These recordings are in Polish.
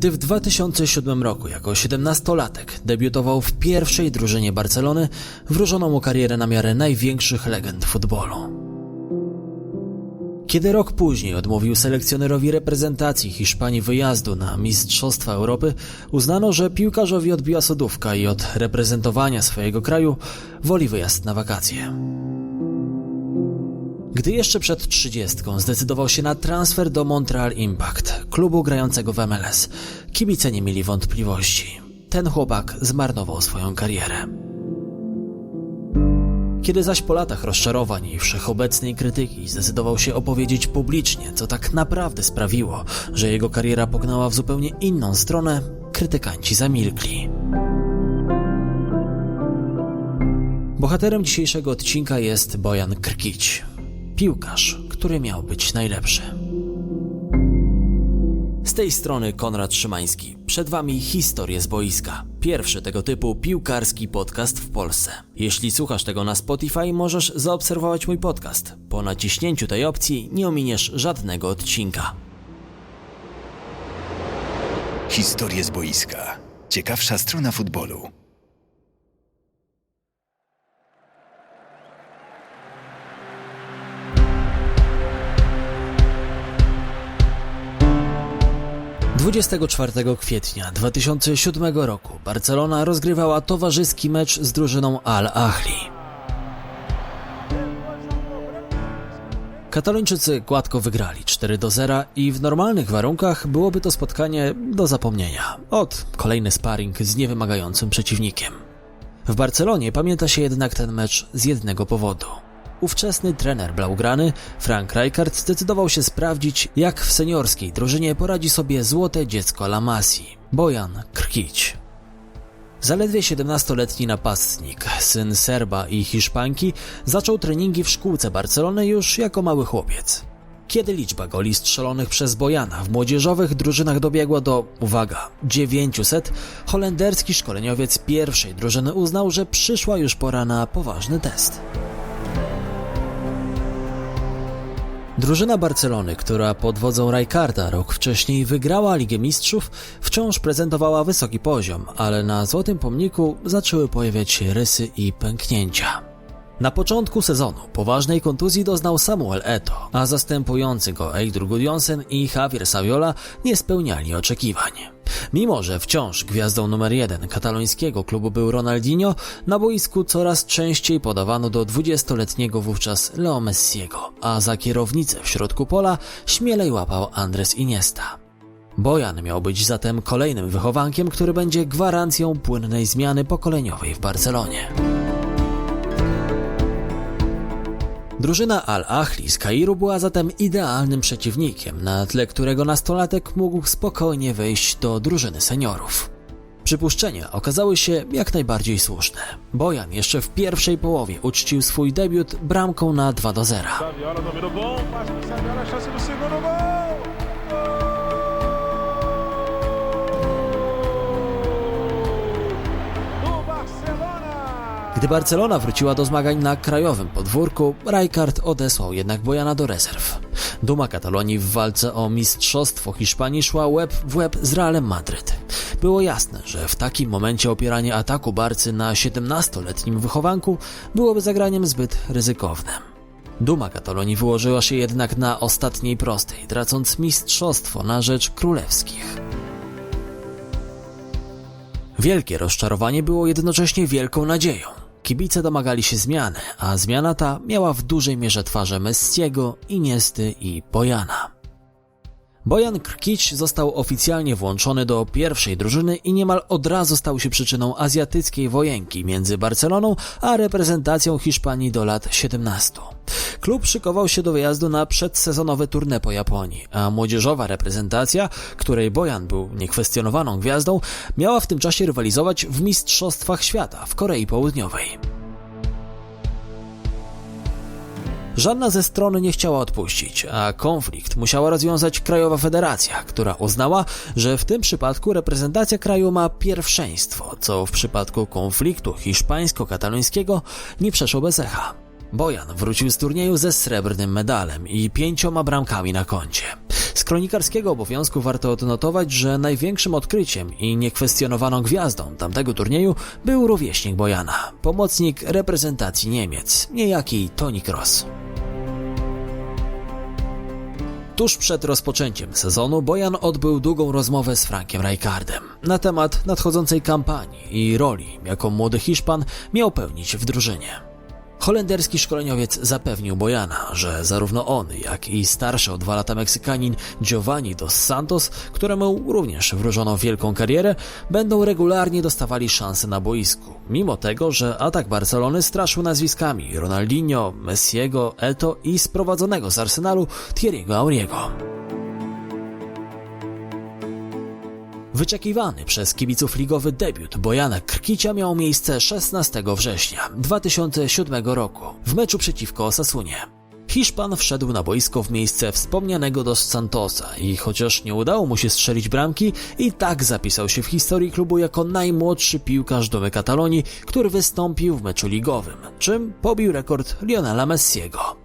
Gdy w 2007 roku jako 17-latek debiutował w pierwszej drużynie Barcelony, wróżono mu karierę na miarę największych legend futbolu. Kiedy rok później odmówił selekcjonerowi reprezentacji Hiszpanii wyjazdu na Mistrzostwa Europy, uznano, że piłkarzowi odbiła sodówka i od reprezentowania swojego kraju woli wyjazd na wakacje. Gdy jeszcze przed trzydziestką zdecydował się na transfer do Montreal Impact, klubu grającego w MLS, kibice nie mieli wątpliwości. Ten chłopak zmarnował swoją karierę. Kiedy zaś po latach rozczarowań i wszechobecnej krytyki zdecydował się opowiedzieć publicznie, co tak naprawdę sprawiło, że jego kariera pognała w zupełnie inną stronę, krytykanci zamilkli. Bohaterem dzisiejszego odcinka jest Bojan Krkić, piłkarz, który miał być najlepszy. Z tej strony Konrad Szymański. Przed Wami historie z boiska. Pierwszy tego typu piłkarski podcast w Polsce. Jeśli słuchasz tego na Spotify, możesz zaobserwować mój podcast. Po naciśnięciu tej opcji nie ominiesz żadnego odcinka. Historie z boiska. Ciekawsza strona futbolu. 24 kwietnia 2007 roku Barcelona rozgrywała towarzyski mecz z drużyną Al Ahli. Katalończycy gładko wygrali 4 do 0 i w normalnych warunkach byłoby to spotkanie do zapomnienia. Od kolejny sparring z niewymagającym przeciwnikiem. W Barcelonie pamięta się jednak ten mecz z jednego powodu. Ówczesny trener Blaugrany, Frank Rijkaard, zdecydował się sprawdzić, jak w seniorskiej drużynie poradzi sobie złote dziecko La Masji, Bojan Krkić. Zaledwie 17-letni napastnik, syn Serba i Hiszpanki, zaczął treningi w szkółce Barcelony już jako mały chłopiec. Kiedy liczba goli strzelonych przez Bojana w młodzieżowych drużynach dobiegła do, uwaga, 900, holenderski szkoleniowiec pierwszej drużyny uznał, że przyszła już pora na poważny test. Drużyna Barcelony, która pod wodzą Rijkaarda rok wcześniej wygrała Ligę Mistrzów, wciąż prezentowała wysoki poziom, ale na Złotym Pomniku zaczęły pojawiać się rysy i pęknięcia. Na początku sezonu poważnej kontuzji doznał Samuel Eto, a zastępujący go Eidur Gudjonsen i Javier Saviola nie spełniali oczekiwań. Mimo, że wciąż gwiazdą numer jeden katalońskiego klubu był Ronaldinho, na boisku coraz częściej podawano do 20-letniego wówczas Leo Messiego, a za kierownicę w środku pola śmielej łapał Andres Iniesta. Bojan miał być zatem kolejnym wychowankiem, który będzie gwarancją płynnej zmiany pokoleniowej w Barcelonie. Drużyna Al-Ahli z Kairu była zatem idealnym przeciwnikiem, na tle którego nastolatek mógł spokojnie wejść do drużyny seniorów. Przypuszczenia okazały się jak najbardziej słuszne. Bojan jeszcze w pierwszej połowie uczcił swój debiut bramką na 2 do 0. Gdy Barcelona wróciła do zmagań na krajowym podwórku, Rijkaard odesłał jednak Bojana do rezerw. Duma Katalonii w walce o mistrzostwo Hiszpanii szła łeb w łeb z Realem Madryt. Było jasne, że w takim momencie opieranie ataku Barcy na 17-letnim wychowanku byłoby zagraniem zbyt ryzykownym. Duma Katalonii wyłożyła się jednak na ostatniej prostej, tracąc mistrzostwo na rzecz królewskich. Wielkie rozczarowanie było jednocześnie wielką nadzieją. Kibice domagali się zmiany, a zmiana ta miała w dużej mierze twarze Messiego, Iniesty i Bojana. Bojan Krkić został oficjalnie włączony do pierwszej drużyny i niemal od razu stał się przyczyną azjatyckiej wojenki między Barceloną a reprezentacją Hiszpanii do lat 17. Klub szykował się do wyjazdu na przedsezonowe tournée po Japonii, a młodzieżowa reprezentacja, której Bojan był niekwestionowaną gwiazdą, miała w tym czasie rywalizować w Mistrzostwach Świata w Korei Południowej. Żadna ze stron nie chciała odpuścić, a konflikt musiała rozwiązać Krajowa Federacja, która uznała, że w tym przypadku reprezentacja kraju ma pierwszeństwo, co w przypadku konfliktu hiszpańsko-katalońskiego nie przeszło bez echa. Bojan wrócił z turnieju ze srebrnym medalem i pięcioma bramkami na koncie. Z kronikarskiego obowiązku warto odnotować, że największym odkryciem i niekwestionowaną gwiazdą tamtego turnieju był rówieśnik Bojana, pomocnik reprezentacji Niemiec, niejaki Toni Kroos. Tuż przed rozpoczęciem sezonu Bojan odbył długą rozmowę z Frankiem Rijkaardem na temat nadchodzącej kampanii i roli, jaką młody Hiszpan miał pełnić w drużynie. Holenderski szkoleniowiec zapewnił Bojana, że zarówno on, jak i starszy o dwa lata Meksykanin Giovanni dos Santos, któremu również wróżono wielką karierę, będą regularnie dostawali szanse na boisku, mimo tego, że atak Barcelony straszył nazwiskami Ronaldinho, Messiego, Eto i sprowadzonego z Arsenalu Thierry'ego Auriego. Wyczekiwany przez kibiców ligowy debiut Bojana Krkicia miał miejsce 16 września 2007 roku w meczu przeciwko Osasunie. Hiszpan wszedł na boisko w miejsce wspomnianego dos Santosa i chociaż nie udało mu się strzelić bramki, i tak zapisał się w historii klubu jako najmłodszy piłkarz domy Katalonii, który wystąpił w meczu ligowym, czym pobił rekord Lionela Messiego.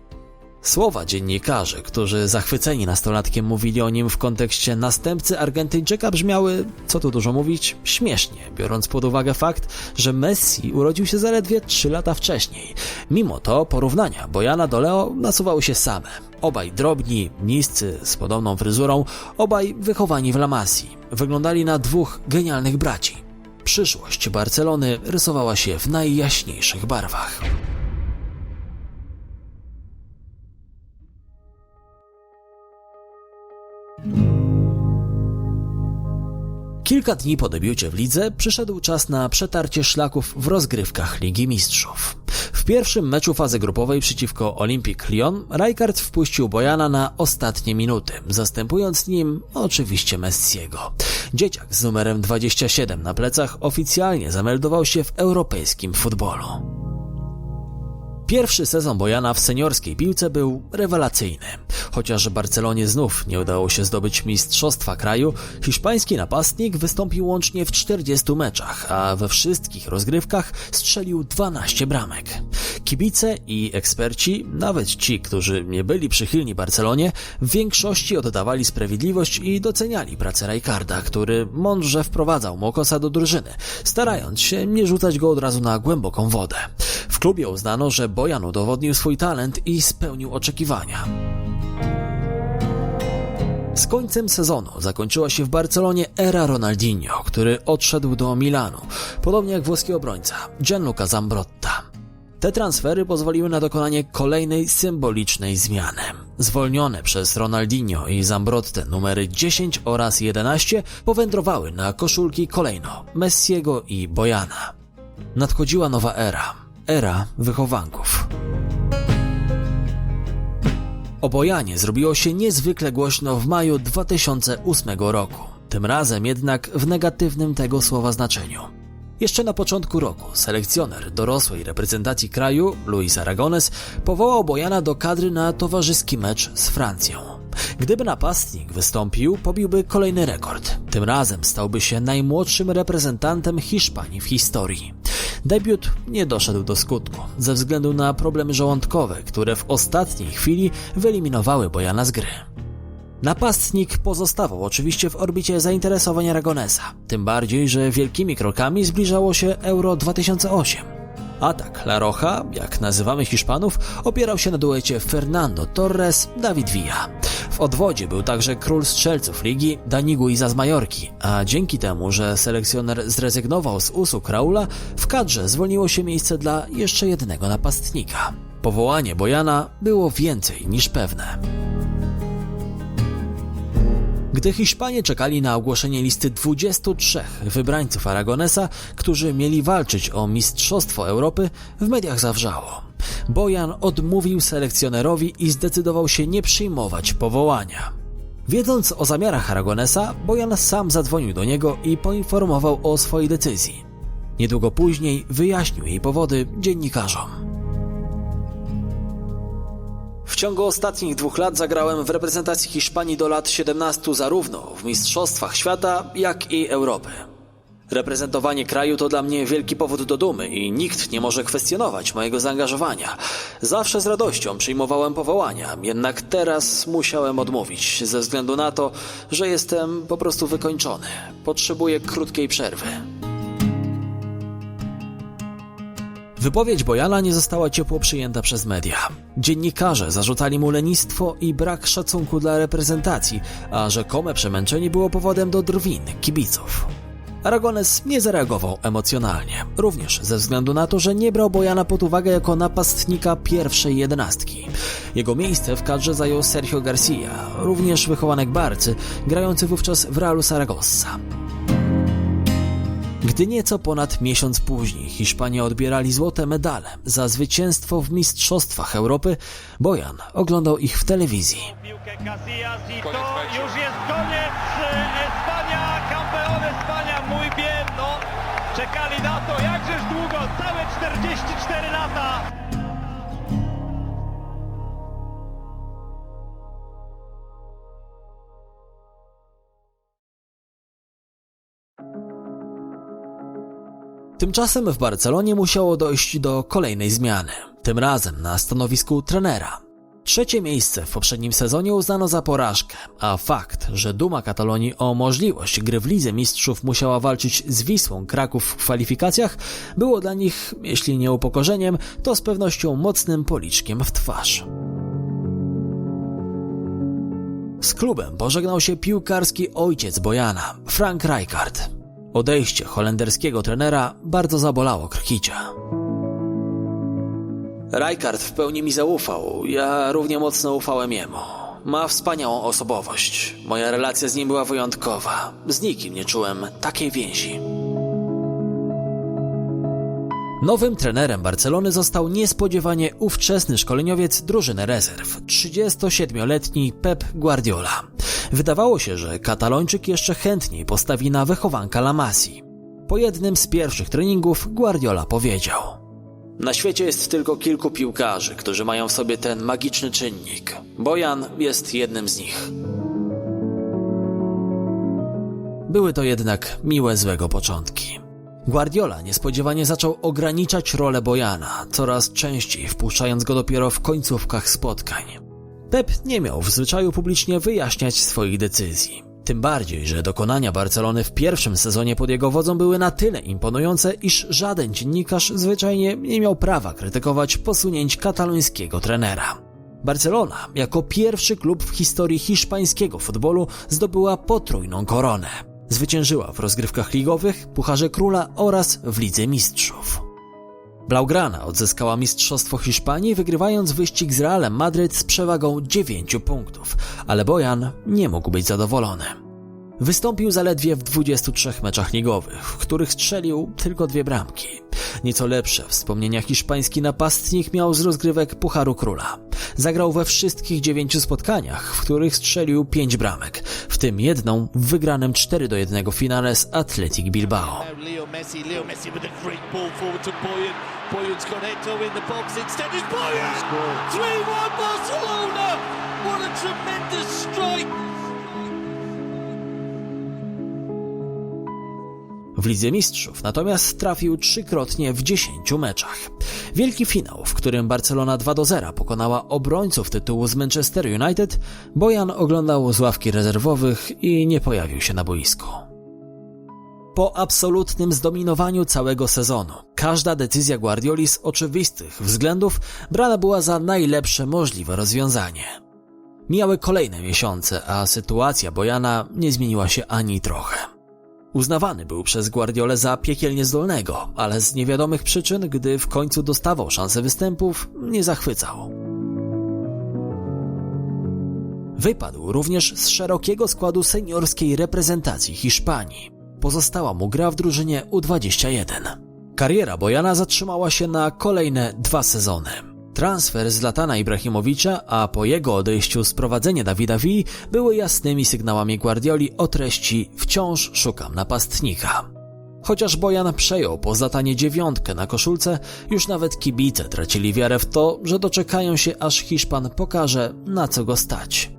Słowa dziennikarzy, którzy zachwyceni nastolatkiem mówili o nim w kontekście następcy Argentyńczyka brzmiały, co tu dużo mówić, śmiesznie, biorąc pod uwagę fakt, że Messi urodził się zaledwie 3 lata wcześniej. Mimo to porównania Bojana do Leo nasuwały się same. Obaj drobni, niscy, z podobną fryzurą, obaj wychowani w La Masii. Wyglądali na dwóch genialnych braci. Przyszłość Barcelony rysowała się w najjaśniejszych barwach. Kilka dni po debiucie w lidze przyszedł czas na przetarcie szlaków w rozgrywkach Ligi Mistrzów. W pierwszym meczu fazy grupowej przeciwko Olympique Lyon Rijkaard wpuścił Bojana na ostatnie minuty, zastępując nim oczywiście Messiego. Dzieciak z numerem 27 na plecach oficjalnie zameldował się w europejskim futbolu. Pierwszy sezon Bojana w seniorskiej piłce był rewelacyjny. Chociaż Barcelonie znów nie udało się zdobyć mistrzostwa kraju, hiszpański napastnik wystąpił łącznie w 40 meczach, a we wszystkich rozgrywkach strzelił 12 bramek. Kibice i eksperci, nawet ci, którzy nie byli przychylni Barcelonie, w większości oddawali sprawiedliwość i doceniali pracę Rijkaarda, który mądrze wprowadzał Mokosa do drużyny, starając się nie rzucać go od razu na głęboką wodę. W klubie uznano, że Bojan udowodnił swój talent i spełnił oczekiwania. Z końcem sezonu zakończyła się w Barcelonie era Ronaldinho, który odszedł do Milanu, podobnie jak włoski obrońca Gianluca Zambrotta. Te transfery pozwoliły na dokonanie kolejnej symbolicznej zmiany. Zwolnione przez Ronaldinho i Zambrottę numery 10 oraz 11 powędrowały na koszulki kolejno Messiego i Bojana. Nadchodziła nowa era, era wychowanków. O Bojanie zrobiło się niezwykle głośno w maju 2008 roku. Tym razem jednak w negatywnym tego słowa znaczeniu. Jeszcze na początku roku selekcjoner dorosłej reprezentacji kraju, Luis Aragones, powołał Bojana do kadry na towarzyski mecz z Francją. Gdyby napastnik wystąpił, pobiłby kolejny rekord. Tym razem stałby się najmłodszym reprezentantem Hiszpanii w historii. Debiut nie doszedł do skutku, ze względu na problemy żołądkowe, które w ostatniej chwili wyeliminowały Bojana z gry. Napastnik pozostawał oczywiście w orbicie zainteresowań Aragonesa, tym bardziej, że wielkimi krokami zbliżało się Euro 2008. Atak La Roja, jak nazywamy Hiszpanów, opierał się na duecie Fernando Torres-David Villa. W odwodzie był także król strzelców ligi Danigu Iza z Majorki, a dzięki temu, że selekcjoner zrezygnował z usług Raula, w kadrze zwolniło się miejsce dla jeszcze jednego napastnika. Powołanie Bojana było więcej niż pewne. Gdy Hiszpanie czekali na ogłoszenie listy 23 wybrańców Aragonesa, którzy mieli walczyć o Mistrzostwo Europy, w mediach zawrzało. Bojan odmówił selekcjonerowi i zdecydował się nie przyjmować powołania. Wiedząc o zamiarach Aragonesa, Bojan sam zadzwonił do niego i poinformował o swojej decyzji. Niedługo później wyjaśnił jej powody dziennikarzom. W ciągu ostatnich dwóch lat zagrałem w reprezentacji Hiszpanii do lat 17 zarówno w Mistrzostwach Świata, jak i Europy. Reprezentowanie kraju to dla mnie wielki powód do dumy i nikt nie może kwestionować mojego zaangażowania. Zawsze z radością przyjmowałem powołania, jednak teraz musiałem odmówić ze względu na to, że jestem po prostu wykończony. Potrzebuję krótkiej przerwy. Wypowiedź Bojana nie została ciepło przyjęta przez media. Dziennikarze zarzucali mu lenistwo i brak szacunku dla reprezentacji, a rzekome przemęczenie było powodem do drwin kibiców. Aragones nie zareagował emocjonalnie, również ze względu na to, że nie brał Bojana pod uwagę jako napastnika pierwszej jedenastki. Jego miejsce w kadrze zajął Sergio Garcia, również wychowanek Barcy, grający wówczas w Realu Saragossa. Gdy nieco ponad miesiąc później Hiszpanie odbierali złote medale za zwycięstwo w Mistrzostwach Europy, Bojan oglądał ich w telewizji. to już jest koniec. Espania, campeón Espania, bien. No, czekali na to jakżeż długo, całe 44 lata. Tymczasem w Barcelonie musiało dojść do kolejnej zmiany, tym razem na stanowisku trenera. Trzecie miejsce w poprzednim sezonie uznano za porażkę, a fakt, że Duma Katalonii o możliwość gry w Lidze Mistrzów musiała walczyć z Wisłą Kraków w kwalifikacjach, było dla nich, jeśli nie upokorzeniem, to z pewnością mocnym policzkiem w twarz. Z klubem pożegnał się piłkarski ojciec Bojana, Frank Rijkaard. Odejście holenderskiego trenera bardzo zabolało Krkicia. Rijkaard w pełni mi zaufał, ja równie mocno ufałem jemu. Ma wspaniałą osobowość. Moja relacja z nim była wyjątkowa. Z nikim nie czułem takiej więzi. Nowym trenerem Barcelony został niespodziewanie ówczesny szkoleniowiec drużyny rezerw, 37-letni Pep Guardiola. Wydawało się, że Katalończyk jeszcze chętniej postawi na wychowanka La Masi. Po jednym z pierwszych treningów Guardiola powiedział: Na świecie jest tylko kilku piłkarzy, którzy mają w sobie ten magiczny czynnik. Bojan jest jednym z nich. Były to jednak miłe złego początki. Guardiola niespodziewanie zaczął ograniczać rolę Bojana, coraz częściej wpuszczając go dopiero w końcówkach spotkań. Pep nie miał w zwyczaju publicznie wyjaśniać swoich decyzji. Tym bardziej, że dokonania Barcelony w pierwszym sezonie pod jego wodzą były na tyle imponujące, iż żaden dziennikarz zwyczajnie nie miał prawa krytykować posunięć katalońskiego trenera. Barcelona, jako pierwszy klub w historii hiszpańskiego futbolu, zdobyła potrójną koronę. Zwyciężyła w rozgrywkach ligowych, Pucharze Króla oraz w Lidze Mistrzów. Blaugrana odzyskała Mistrzostwo Hiszpanii, wygrywając wyścig z Realem Madryt z przewagą 9 punktów, ale Bojan nie mógł być zadowolony. Wystąpił zaledwie w 23 meczach ligowych, w których strzelił tylko dwie bramki. Nieco lepsze wspomnienia hiszpański napastnik miał z rozgrywek Pucharu Króla. Zagrał we wszystkich dziewięciu spotkaniach, w których strzelił pięć bramek, w tym jedną w wygranym 4 do 1 finale z Athletic Bilbao. Leo Messi, Leo Messi W Lidze Mistrzów natomiast trafił trzykrotnie w 10 meczach. Wielki finał, w którym Barcelona 2 do 0 pokonała obrońców tytułu z Manchester United, Bojan oglądał z ławki rezerwowych i nie pojawił się na boisku. Po absolutnym zdominowaniu całego sezonu, każda decyzja Guardioli z oczywistych względów brana była za najlepsze możliwe rozwiązanie. Mijały kolejne miesiące, a sytuacja Bojana nie zmieniła się ani trochę. Uznawany był przez Guardiolę za piekielnie zdolnego, ale z niewiadomych przyczyn, gdy w końcu dostawał szansę występów, nie zachwycał. Wypadł również z szerokiego składu seniorskiej reprezentacji Hiszpanii. Pozostała mu gra w drużynie U21. Kariera Bojana zatrzymała się na kolejne dwa sezony. Transfer Zlatana Ibrahimowicza, a po jego odejściu sprowadzenie Dawida Vii były jasnymi sygnałami Guardioli o treści wciąż szukam napastnika. Chociaż Bojan przejął po Zlatanie dziewiątkę na koszulce, już nawet kibice tracili wiarę w to, że doczekają się aż Hiszpan pokaże na co go stać.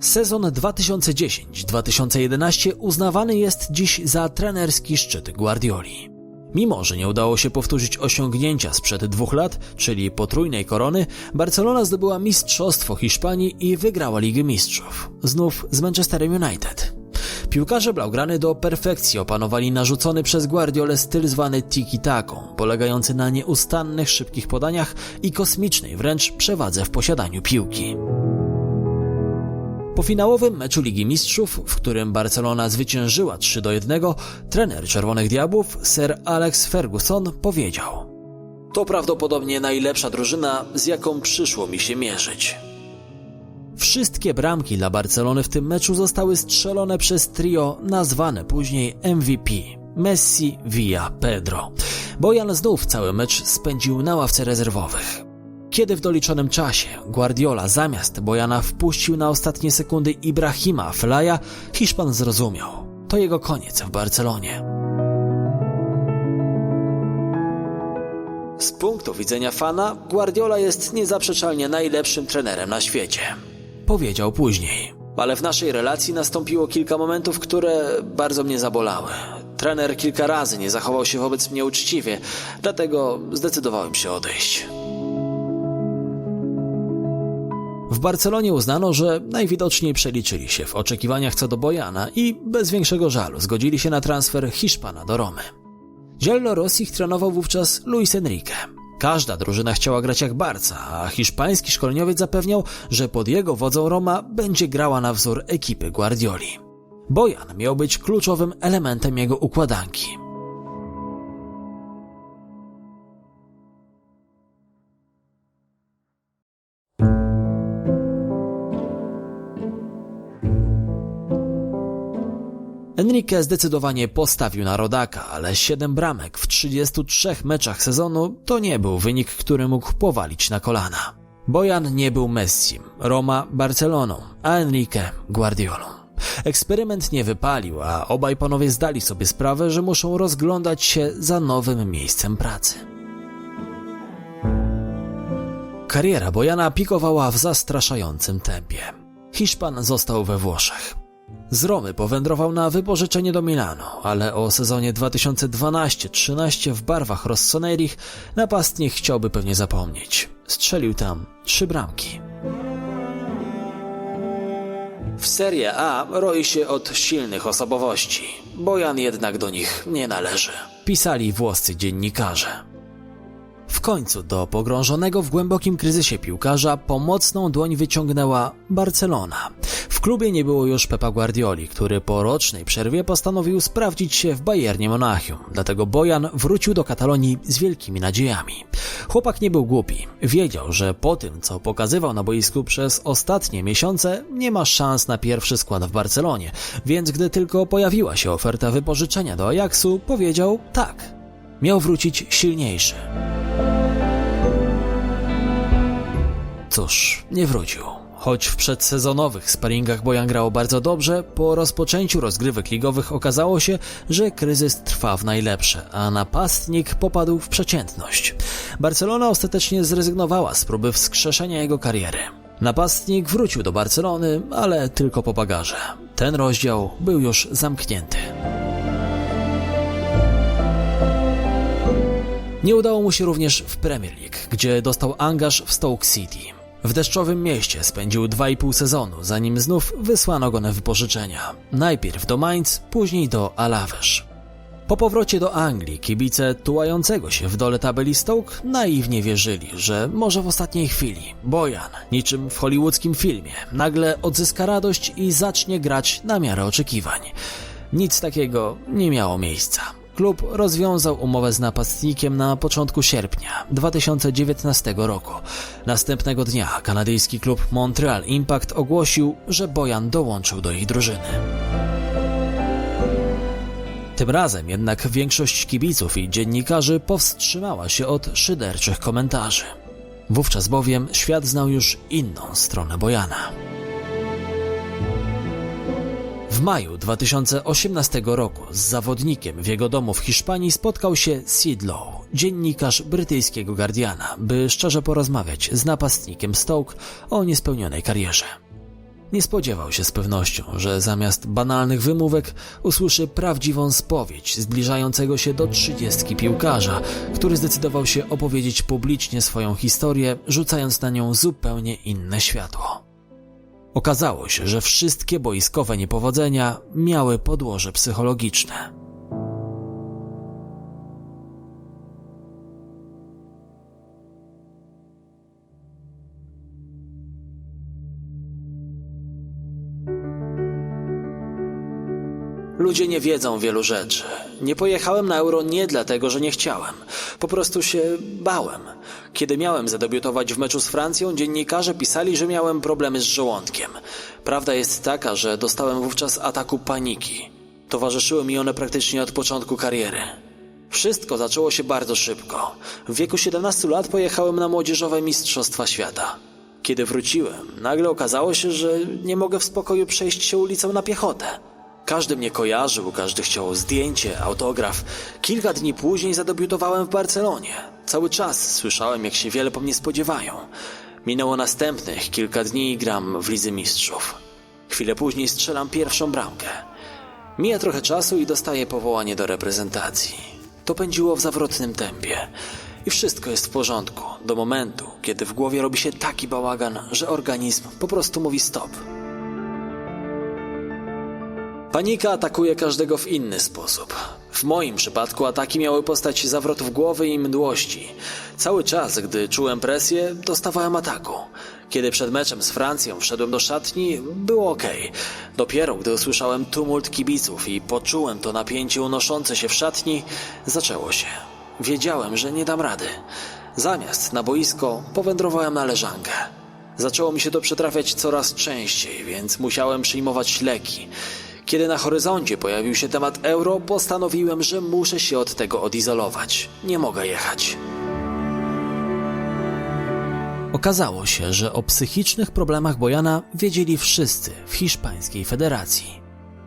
Sezon 2010-2011 uznawany jest dziś za trenerski szczyt Guardioli. Mimo, że nie udało się powtórzyć osiągnięcia sprzed dwóch lat, czyli potrójnej korony, Barcelona zdobyła Mistrzostwo Hiszpanii i wygrała Ligę Mistrzów. Znów z Manchesterem United. Piłkarze Blaugrany do perfekcji opanowali narzucony przez Guardiolę styl zwany tiki-taką, polegający na nieustannych szybkich podaniach i kosmicznej wręcz przewadze w posiadaniu piłki. Po finałowym meczu Ligi Mistrzów, w którym Barcelona zwyciężyła 3 do 1, trener Czerwonych Diabłów, Sir Alex Ferguson, powiedział: To prawdopodobnie najlepsza drużyna, z jaką przyszło mi się mierzyć. Wszystkie bramki dla Barcelony w tym meczu zostały strzelone przez trio nazwane później MVP Messi, Villa, Pedro. Bojan znów cały mecz spędził na ławce rezerwowych. Kiedy w doliczonym czasie Guardiola zamiast Bojana wpuścił na ostatnie sekundy Ibrahima Afelaja, Hiszpan zrozumiał. To jego koniec w Barcelonie. Z punktu widzenia fana, Guardiola jest niezaprzeczalnie najlepszym trenerem na świecie. Powiedział później. Ale w naszej relacji nastąpiło kilka momentów, które bardzo mnie zabolały. Trener kilka razy nie zachował się wobec mnie uczciwie, dlatego zdecydowałem się odejść. W Barcelonie uznano, że najwidoczniej przeliczyli się w oczekiwaniach co do Bojana i bez większego żalu zgodzili się na transfer Hiszpana do Romy. Giello Rossich trenował wówczas Luis Enrique. Każda drużyna chciała grać jak Barca, a hiszpański szkoleniowiec zapewniał, że pod jego wodzą Roma będzie grała na wzór ekipy Guardioli. Bojan miał być kluczowym elementem jego układanki. Enrique zdecydowanie postawił na rodaka, ale 7 bramek w 33 meczach sezonu to nie był wynik, który mógł powalić na kolana. Bojan nie był Messim, Roma Barceloną, a Enrique Guardiolą. Eksperyment nie wypalił, a obaj panowie zdali sobie sprawę, że muszą rozglądać się za nowym miejscem pracy. Kariera Bojana pikowała w zastraszającym tempie. Hiszpan został we Włoszech. Z Romy powędrował na wypożyczenie do Milano, ale o sezonie 2012-13 w barwach Rossoneri napastnik chciałby pewnie zapomnieć. Strzelił tam trzy bramki. W Serie A roi się od silnych osobowości. Bojan jednak do nich nie należy. Pisali włoscy dziennikarze. W końcu do pogrążonego w głębokim kryzysie piłkarza pomocną dłoń wyciągnęła Barcelona. W klubie nie było już Pepa Guardioli, który po rocznej przerwie postanowił sprawdzić się w Bayernie Monachium. Dlatego Bojan wrócił do Katalonii z wielkimi nadziejami. Chłopak nie był głupi. Wiedział, że po tym, co pokazywał na boisku przez ostatnie miesiące, nie ma szans na pierwszy skład w Barcelonie. Więc gdy tylko pojawiła się oferta wypożyczenia do Ajaxu, powiedział tak. Miał wrócić silniejszy. Cóż, nie wrócił. Choć w przedsezonowych sparingach Bojan grał bardzo dobrze, po rozpoczęciu rozgrywek ligowych okazało się, że kryzys trwa w najlepsze, a napastnik popadł w przeciętność. Barcelona ostatecznie zrezygnowała z próby wskrzeszenia jego kariery. Napastnik wrócił do Barcelony, ale tylko po bagarze. Ten rozdział był już zamknięty. Nie udało mu się również w Premier League, gdzie dostał angaż w Stoke City. W deszczowym mieście spędził 2,5 sezonu, zanim znów wysłano go na wypożyczenia. Najpierw do Mainz, później do Alaves. Po powrocie do Anglii kibice tułającego się w dole tabeli Stoke naiwnie wierzyli, że może w ostatniej chwili Bojan, niczym w hollywoodzkim filmie, nagle odzyska radość i zacznie grać na miarę oczekiwań. Nic takiego nie miało miejsca. Klub rozwiązał umowę z napastnikiem na początku sierpnia 2019 roku. Następnego dnia kanadyjski klub Montreal Impact ogłosił, że Bojan dołączył do ich drużyny. Tym razem jednak większość kibiców i dziennikarzy powstrzymała się od szyderczych komentarzy. Wówczas bowiem świat znał już inną stronę Bojana. W maju 2018 roku z zawodnikiem w jego domu w Hiszpanii spotkał się Sid Lowe, dziennikarz brytyjskiego Guardiana, by szczerze porozmawiać z napastnikiem Stoke o niespełnionej karierze. Nie spodziewał się z pewnością, że zamiast banalnych wymówek usłyszy prawdziwą spowiedź zbliżającego się do trzydziestki piłkarza, który zdecydował się opowiedzieć publicznie swoją historię, rzucając na nią zupełnie inne światło. Okazało się, że wszystkie boiskowe niepowodzenia miały podłoże psychologiczne. Ludzie nie wiedzą wielu rzeczy. Nie pojechałem na euro nie dlatego, że nie chciałem. Po prostu się bałem. Kiedy miałem zadebiutować w meczu z Francją, dziennikarze pisali, że miałem problemy z żołądkiem. Prawda jest taka, że dostałem wówczas ataku paniki. Towarzyszyły mi one praktycznie od początku kariery. Wszystko zaczęło się bardzo szybko. W wieku 17 lat pojechałem na młodzieżowe Mistrzostwa Świata. Kiedy wróciłem, nagle okazało się, że nie mogę w spokoju przejść się ulicą na piechotę. Każdy mnie kojarzył, każdy chciał zdjęcie, autograf. Kilka dni później zadebiutowałem w Barcelonie. Cały czas słyszałem, jak się wiele po mnie spodziewają. Minęło następnych kilka dni i gram w Lidze Mistrzów. Chwilę później strzelam pierwszą bramkę. Mija trochę czasu i dostaję powołanie do reprezentacji. To pędziło w zawrotnym tempie. I wszystko jest w porządku, do momentu, kiedy w głowie robi się taki bałagan, że organizm po prostu mówi stop. Panika atakuje każdego w inny sposób. W moim przypadku ataki miały postać zawrotów głowy i mdłości. Cały czas, gdy czułem presję, dostawałem ataku. Kiedy przed meczem z Francją wszedłem do szatni, było ok. Dopiero gdy usłyszałem tumult kibiców i poczułem to napięcie unoszące się w szatni, zaczęło się. Wiedziałem, że nie dam rady. Zamiast na boisko powędrowałem na leżankę. Zaczęło mi się to przytrafiać coraz częściej, więc musiałem przyjmować leki. Kiedy na horyzoncie pojawił się temat euro, postanowiłem, że muszę się od tego odizolować. Nie mogę jechać. Okazało się, że o psychicznych problemach Bojana wiedzieli wszyscy w hiszpańskiej federacji.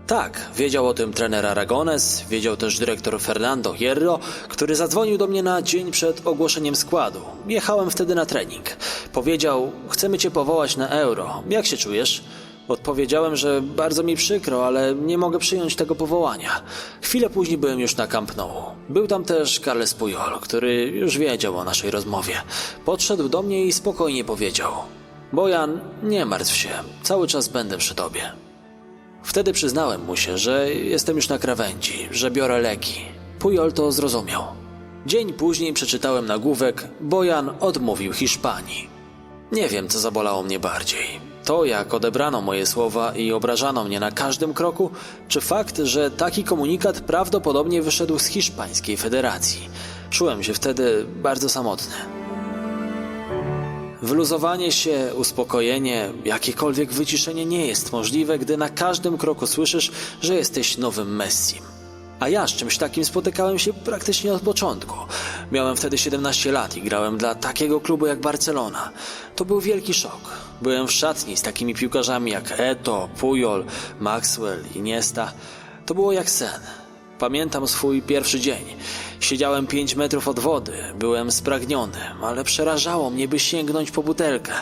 Tak, wiedział o tym trener Aragones, wiedział też dyrektor Fernando Hierro, który zadzwonił do mnie na dzień przed ogłoszeniem składu. Jechałem wtedy na trening. Powiedział, chcemy cię powołać na euro. Jak się czujesz? Odpowiedziałem, że bardzo mi przykro, ale nie mogę przyjąć tego powołania. Chwilę później byłem już na Camp Nou. Był tam też Carles Puyol, który już wiedział o naszej rozmowie. Podszedł do mnie i spokojnie powiedział: Bojan, nie martw się, cały czas będę przy tobie. Wtedy przyznałem mu się, że jestem już na krawędzi, że biorę leki. Pujol to zrozumiał. Dzień później przeczytałem nagłówek Bojan odmówił Hiszpanii. Nie wiem, co zabolało mnie bardziej. To, jak odebrano moje słowa i obrażano mnie na każdym kroku, czy fakt, że taki komunikat prawdopodobnie wyszedł z hiszpańskiej federacji. Czułem się wtedy bardzo samotny. Wyluzowanie się, uspokojenie, jakiekolwiek wyciszenie nie jest możliwe, gdy na każdym kroku słyszysz, że jesteś nowym Messim. A ja z czymś takim spotykałem się praktycznie od początku. Miałem wtedy 17 lat i grałem dla takiego klubu jak Barcelona. To był wielki szok. Byłem w szatni z takimi piłkarzami jak Eto, Puyol, Maxwell, Iniesta. To było jak sen. Pamiętam swój pierwszy dzień. Siedziałem 5 metrów od wody, byłem spragniony, ale przerażało mnie, by sięgnąć po butelkę.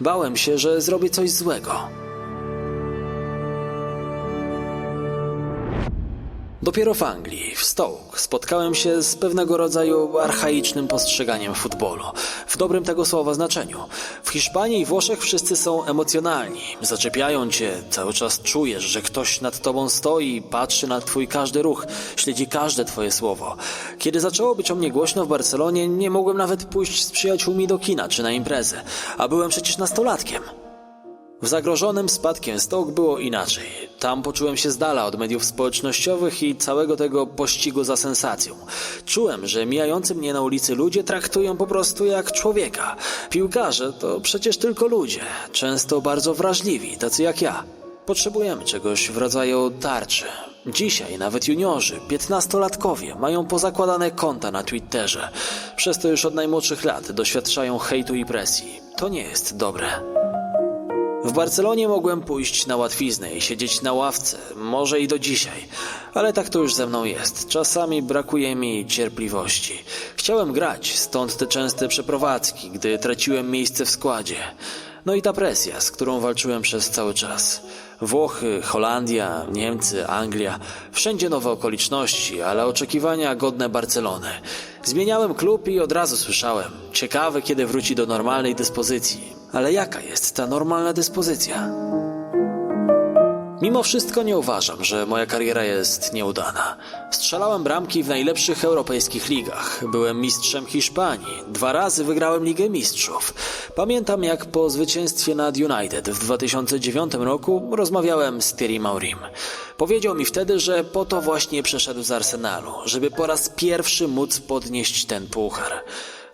Bałem się, że zrobię coś złego. Dopiero w Anglii, w Stoke, spotkałem się z pewnego rodzaju archaicznym postrzeganiem futbolu. W dobrym tego słowa znaczeniu. W Hiszpanii i Włoszech wszyscy są emocjonalni. Zaczepiają cię, cały czas czujesz, że ktoś nad tobą stoi, patrzy na twój każdy ruch, śledzi każde twoje słowo. Kiedy zaczęło być o mnie głośno w Barcelonie, nie mogłem nawet pójść z przyjaciółmi do kina czy na imprezę, a byłem przecież nastolatkiem. W zagrożonym spadkiem Stoke było inaczej. Tam poczułem się z dala od mediów społecznościowych i całego tego pościgu za sensacją. Czułem, że mijający mnie na ulicy ludzie traktują po prostu jak człowieka. Piłkarze to przecież tylko ludzie, często bardzo wrażliwi, tacy jak ja. Potrzebujemy czegoś w rodzaju tarczy. Dzisiaj nawet juniorzy, piętnastolatkowie mają pozakładane konta na Twitterze. Przez to już od najmłodszych lat doświadczają hejtu i presji. To nie jest dobre. W Barcelonie mogłem pójść na łatwiznę i siedzieć na ławce, może i do dzisiaj, ale tak to już ze mną jest. Czasami brakuje mi cierpliwości. Chciałem grać, stąd te częste przeprowadzki, gdy traciłem miejsce w składzie. No i ta presja, z którą walczyłem przez cały czas. Włochy, Holandia, Niemcy, Anglia, wszędzie nowe okoliczności, ale oczekiwania godne Barcelony. Zmieniałem klub i od razu słyszałem, ciekawe kiedy wróci do normalnej dyspozycji. Ale jaka jest ta normalna dyspozycja? Mimo wszystko nie uważam, że moja kariera jest nieudana. Strzelałem bramki w najlepszych europejskich ligach. Byłem mistrzem Hiszpanii. Dwa razy wygrałem Ligę Mistrzów. Pamiętam jak po zwycięstwie nad United w 2009 roku rozmawiałem z Thierry Maurim. Powiedział mi wtedy, że po to właśnie przeszedł z Arsenalu, żeby po raz pierwszy móc podnieść ten puchar.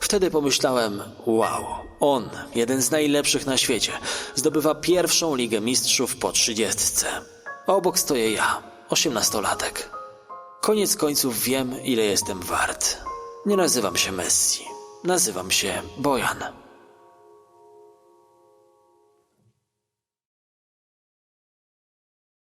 Wtedy pomyślałem, wow, on, jeden z najlepszych na świecie, zdobywa pierwszą Ligę Mistrzów po trzydziestce. A obok stoję ja, osiemnastolatek. Koniec końców wiem, ile jestem wart. Nie nazywam się Messi, nazywam się Bojan.